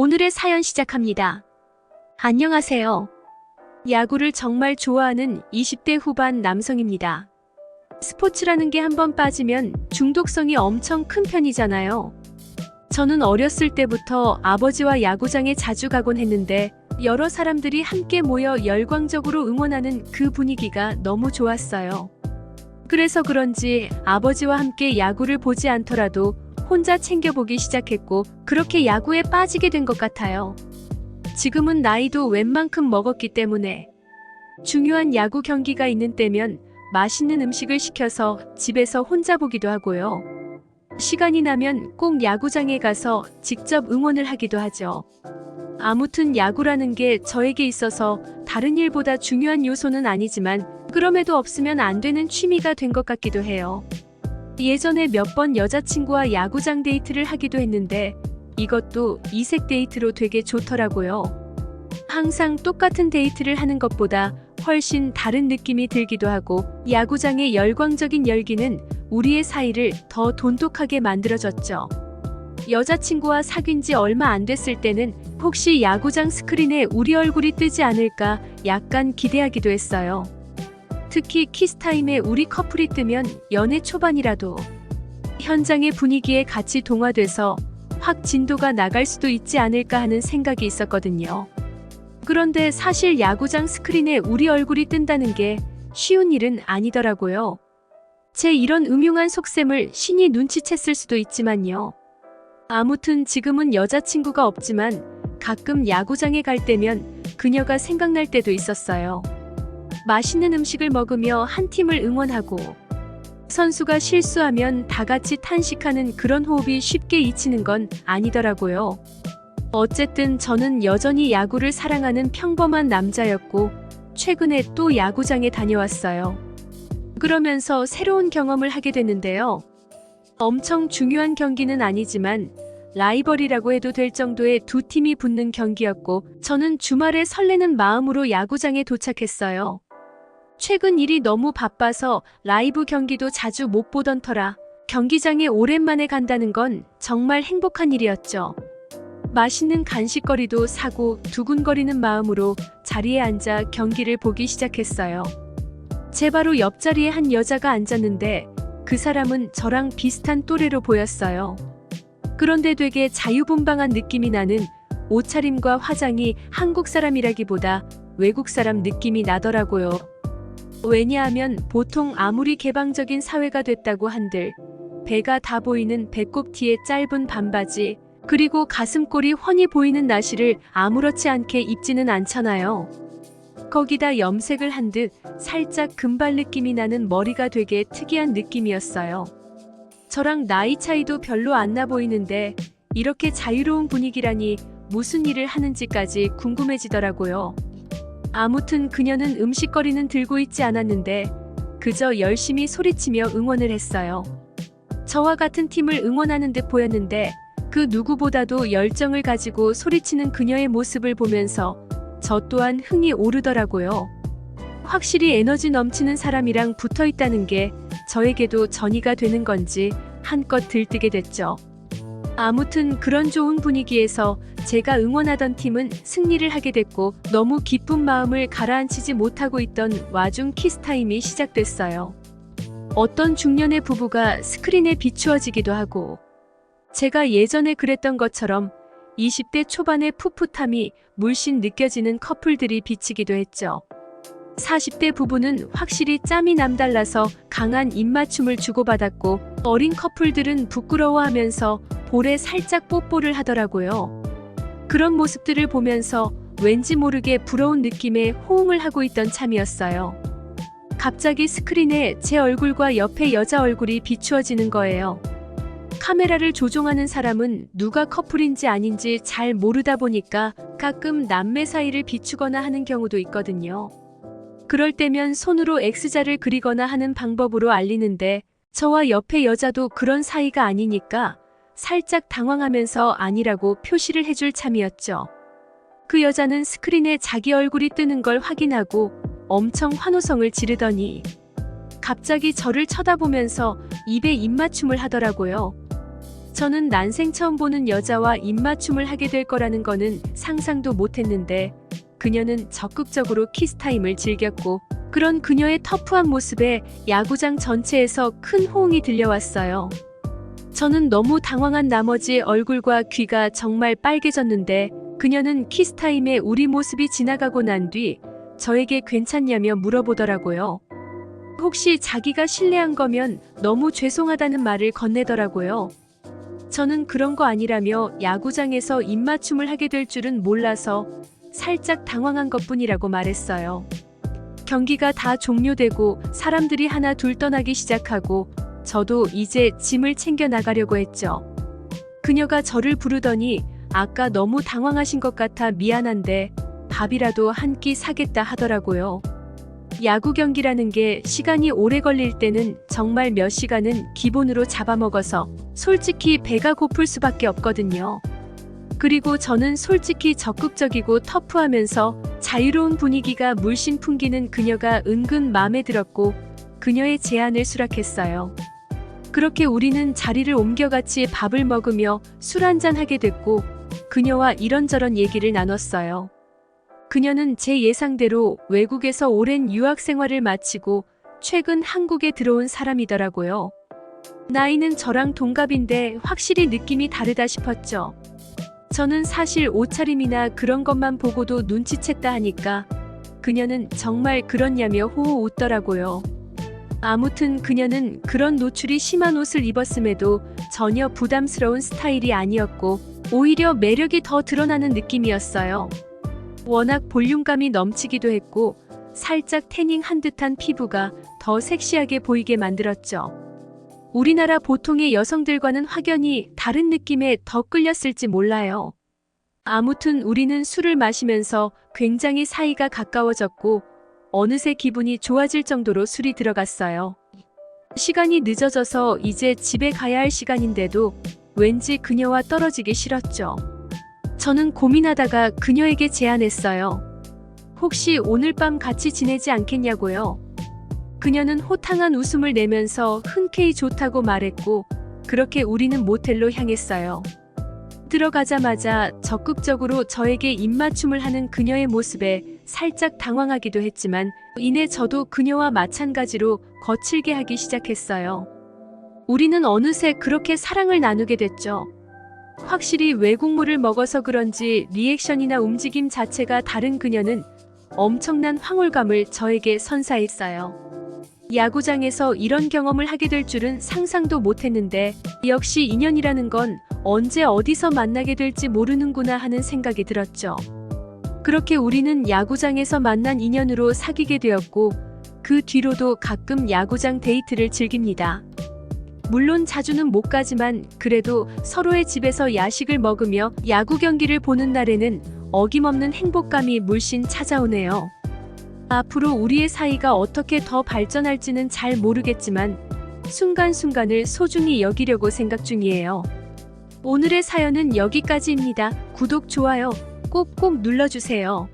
오늘의 사연 시작합니다. 안녕하세요. 야구를 정말 좋아하는 20대 후반 남성입니다. 스포츠라는 게 한번 빠지면 중독성이 엄청 큰 편이잖아요. 저는 어렸을 때부터 아버지와 야구장에 자주 가곤 했는데 여러 사람들이 함께 모여 열광적으로 응원하는 그 분위기가 너무 좋았어요. 그래서 그런지 아버지와 함께 야구를 보지 않더라도 혼자 챙겨보기 시작했고 그렇게 야구에 빠지게 된 것 같아요. 지금은 나이도 웬만큼 먹었기 때문에 중요한 야구 경기가 있는 때면 맛있는 음식을 시켜서 집에서 혼자 보기도 하고요. 시간이 나면 꼭 야구장에 가서 직접 응원을 하기도 하죠. 아무튼 야구라는 게 저에게 있어서 다른 일보다 중요한 요소는 아니지만 그럼에도 없으면 안 되는 취미가 된 것 같기도 해요. 예전에 몇 번 여자친구와 야구장 데이트를 하기도 했는데 이것도 이색 데이트로 되게 좋더라고요. 항상 똑같은 데이트를 하는 것보다 훨씬 다른 느낌이 들기도 하고 야구장의 열광적인 열기는 우리의 사이를 더 돈독하게 만들어졌죠. 여자친구와 사귄 지 얼마 안 됐을 때는 혹시 야구장 스크린에 우리 얼굴이 뜨지 않을까 약간 기대하기도 했어요. 특히 키스타임에 우리 커플이 뜨면 연애 초반이라도 현장의 분위기에 같이 동화돼서 확 진도가 나갈 수도 있지 않을까 하는 생각이 있었거든요. 그런데 사실 야구장 스크린에 우리 얼굴이 뜬다는 게 쉬운 일은 아니더라고요. 제 이런 음흉한 속셈을 신이 눈치챘을 수도 있지만요. 아무튼 지금은 여자친구가 없지만 가끔 야구장에 갈 때면 그녀가 생각날 때도 있었어요. 맛있는 음식을 먹으며 한 팀을 응원하고 선수가 실수하면 다 같이 탄식하는 그런 호흡이 쉽게 잊히는 건 아니더라고요. 어쨌든 저는 여전히 야구를 사랑하는 평범한 남자였고 최근에 또 야구장에 다녀왔어요. 그러면서 새로운 경험을 하게 됐는데요. 엄청 중요한 경기는 아니지만 라이벌이라고 해도 될 정도의 두 팀이 붙는 경기였고 저는 주말에 설레는 마음으로 야구장에 도착했어요. 최근 일이 너무 바빠서 라이브 경기도 자주 못 보던 터라 경기장에 오랜만에 간다는 건 정말 행복한 일이었죠. 맛있는 간식거리도 사고 두근거리는 마음으로 자리에 앉아 경기를 보기 시작했어요. 제 바로 옆자리에 한 여자가 앉았는데 그 사람은 저랑 비슷한 또래로 보였어요. 그런데 되게 자유분방한 느낌이 나는 옷차림과 화장이 한국 사람이라기보다 외국 사람 느낌이 나더라고요. 왜냐하면 보통 아무리 개방적인 사회가 됐다고 한들 배가 다 보이는 배꼽 티에 짧은 반바지 그리고 가슴골이 훤히 보이는 나시를 아무렇지 않게 입지는 않잖아요. 거기다 염색을 한 듯 살짝 금발 느낌이 나는 머리가 되게 특이한 느낌이었어요. 저랑 나이 차이도 별로 안 나 보이는데 이렇게 자유로운 분위기라니 무슨 일을 하는지까지 궁금해지더라고요. 아무튼 그녀는 음식거리는 들고 있지 않았는데 그저 열심히 소리치며 응원을 했어요. 저와 같은 팀을 응원하는 듯 보였는데 그 누구보다도 열정을 가지고 소리치는 그녀의 모습을 보면서 저 또한 흥이 오르더라고요. 확실히 에너지 넘치는 사람이랑 붙어 있다는 게 저에게도 전이가 되는 건지 한껏 들뜨게 됐죠. 아무튼 그런 좋은 분위기에서 제가 응원하던 팀은 승리를 하게 됐고 너무 기쁜 마음을 가라앉히지 못하고 있던 와중 키스타임이 시작됐어요. 어떤 중년의 부부가 스크린에 비추어지기도 하고 제가 예전에 그랬던 것처럼 20대 초반의 풋풋함이 물씬 느껴지는 커플들이 비치기도 했죠. 40대 부부는 확실히 짬이 남달라서 강한 입맞춤을 주고받았고 어린 커플들은 부끄러워하면서 볼에 살짝 뽀뽀를 하더라고요. 그런 모습들을 보면서 왠지 모르게 부러운 느낌에 호응을 하고 있던 참이었어요. 갑자기 스크린에 제 얼굴과 옆에 여자 얼굴이 비추어지는 거예요. 카메라를 조종하는 사람은 누가 커플인지 아닌지 잘 모르다 보니까 가끔 남매 사이를 비추거나 하는 경우도 있거든요. 그럴 때면 손으로 X자를 그리거나 하는 방법으로 알리는데 저와 옆에 여자도 그런 사이가 아니니까 살짝 당황하면서 아니라고 표시를 해줄 참이었죠. 그 여자는 스크린에 자기 얼굴이 뜨는 걸 확인하고 엄청 환호성을 지르더니 갑자기 저를 쳐다보면서 입에 입맞춤을 하더라고요. 저는 난생 처음 보는 여자와 입맞춤을 하게 될 거라는 거는 상상도 못했는데 그녀는 적극적으로 키스타임을 즐겼고 그런 그녀의 터프한 모습에 야구장 전체에서 큰 호응이 들려왔어요. 저는 너무 당황한 나머지 얼굴과 귀가 정말 빨개졌는데 그녀는 키스타임에 우리 모습이 지나가고 난 뒤 저에게 괜찮냐며 물어보더라고요. 혹시 자기가 실례한 거면 너무 죄송하다는 말을 건네더라고요. 저는 그런 거 아니라며 야구장에서 입맞춤을 하게 될 줄은 몰라서 살짝 당황한 것 뿐이라고 말했어요. 경기가 다 종료되고 사람들이 하나 둘 떠나기 시작하고 저도 이제 짐을 챙겨 나가려고 했죠. 그녀가 저를 부르더니 아까 너무 당황하신 것 같아 미안한데 밥이라도 한 끼 사겠다 하더라고요. 야구 경기라는 게 시간이 오래 걸릴 때는 정말 몇 시간은 기본으로 잡아먹어서 솔직히 배가 고플 수밖에 없거든요. 그리고 저는 솔직히 적극적이고 터프하면서 자유로운 분위기가 물씬 풍기는 그녀가 은근 마음에 들었고 그녀의 제안을 수락했어요. 그렇게 우리는 자리를 옮겨 같이 밥을 먹으며 술 한잔 하게 됐고 그녀와 이런저런 얘기를 나눴어요. 그녀는 제 예상대로 외국에서 오랜 유학 생활을 마치고 최근 한국에 들어온 사람이더라고요. 나이는 저랑 동갑인데 확실히 느낌이 다르다 싶었죠. 저는 사실 옷차림이나 그런 것만 보고도 눈치챘다 하니까 그녀는 정말 그렇냐며 호호 웃더라고요. 아무튼 그녀는 그런 노출이 심한 옷을 입었음에도 전혀 부담스러운 스타일이 아니었고 오히려 매력이 더 드러나는 느낌이었어요. 워낙 볼륨감이 넘치기도 했고 살짝 태닝한 듯한 피부가 더 섹시하게 보이게 만들었죠. 우리나라 보통의 여성들과는 확연히 다른 느낌에 더 끌렸을지 몰라요. 아무튼 우리는 술을 마시면서 굉장히 사이가 가까워졌고 어느새 기분이 좋아질 정도로 술이 들어갔어요. 시간이 늦어져서 이제 집에 가야 할 시간인데도 왠지 그녀와 떨어지기 싫었죠. 저는 고민하다가 그녀에게 제안했어요. 혹시 오늘 밤 같이 지내지 않겠냐고요. 그녀는 호탕한 웃음을 내면서 흔쾌히 좋다고 말했고, 그렇게 우리는 모텔로 향했어요. 들어가자마자 적극적으로 저에게 입맞춤을 하는 그녀의 모습에 살짝 당황하기도 했지만, 이내 저도 그녀와 마찬가지로 거칠게 하기 시작했어요. 우리는 어느새 그렇게 사랑을 나누게 됐죠. 확실히 외국물을 먹어서 그런지 리액션이나 움직임 자체가 다른 그녀는 엄청난 황홀감을 저에게 선사했어요. 야구장에서 이런 경험을 하게 될 줄은 상상도 못했는데 역시 인연이라는 건 언제 어디서 만나게 될지 모르는구나 하는 생각이 들었죠. 그렇게 우리는 야구장에서 만난 인연으로 사귀게 되었고 그 뒤로도 가끔 야구장 데이트를 즐깁니다. 물론 자주는 못 가지만 그래도 서로의 집에서 야식을 먹으며 야구 경기를 보는 날에는 어김없는 행복감이 물씬 찾아오네요. 앞으로 우리의 사이가 어떻게 더 발전할지는 잘 모르겠지만 순간순간을 소중히 여기려고 생각 중이에요. 오늘의 사연은 여기까지입니다. 구독, 좋아요 꼭꼭 눌러주세요.